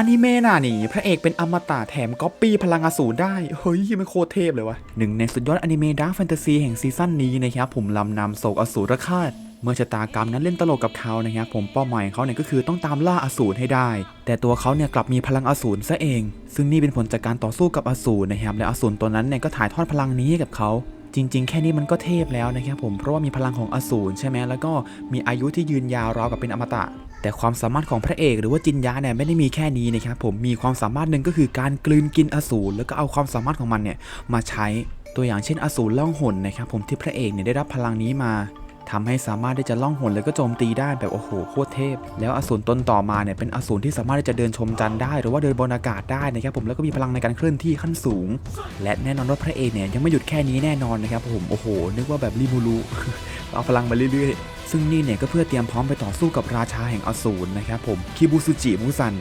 อนิเมะน่ะนี่พระเอกเป็นอมตะแถมก๊อปปี้พลังอสูรได้ เฮ้ยมันโคตรเทพเลยวะหนึ่งในสุดยอดอนิเมะดาร์กแฟนตาซีแห่งซีซั่นนี้นะครับผมลำนำโศกอสูรคาตเมื่อชะตากรรมนั้นเล่นตลกกับเขานะครับผมเป้าหมายของเขาเนี่ยก็คือต้องตามล่าอสูรให้ได้ แต่ตัวเขาเนี่ยกลับมีพลังอสูรซะเอง ซึ่งนี่เป็นผลจากการต่อสู้กับอสูรนะครับและอสูรตัวนั้นเนี่ยก็ถ่ายทอดพลังนี้ให้กับเขาจริง ๆ แค่นี้มันก็เทพแล้วนะครับผมเพราะว่ามีพลังของอสูรใช่ไหมแล้วก็มีอายุที่ยืนยาวราวกับเป็นอมตะ แต่ความสามารถของพระเอกหรือว่าจินยะเนี่ยไม่ได้มีแค่นี้นะครับผมมีความสามารถหนึ่งก็คือการกลืนกินอสูรแล้วก็เอาความสามารถของมันเนี่ยมาใช้ตัวอย่างเช่นอสูรล่องหนนะครับผมที่พระเอกเนี่ยได้รับพลังนี้มาทำให้สามารถที่จะล่องหนแล้วก็โจมตีได้แบบโอ้โหโคตรเทพ แล้วอสูรตนต่อมาเนี่ยเป็นอสูรที่สามารถที่จะเดินชมจันทร์ได้ หรือว่าเดินบนอากาศได้นะครับผมแล้วก็มีพลังในการเคลื่อนที่ขั้นสูง และแน่นอนว่าพระเอกเนี่ยยังไม่หยุดแค่นี้แน่นอนนะครับผมโอ้โหนึกว่าแบบริมูรุเอาพลังมาเรื่อยๆ ซึ่งนี่เนี่ยก็เพื่อเตรียมพร้อมไปต่อสู้กับราชาแห่งอสูรนะครับผมคิบูซุจิมุซัน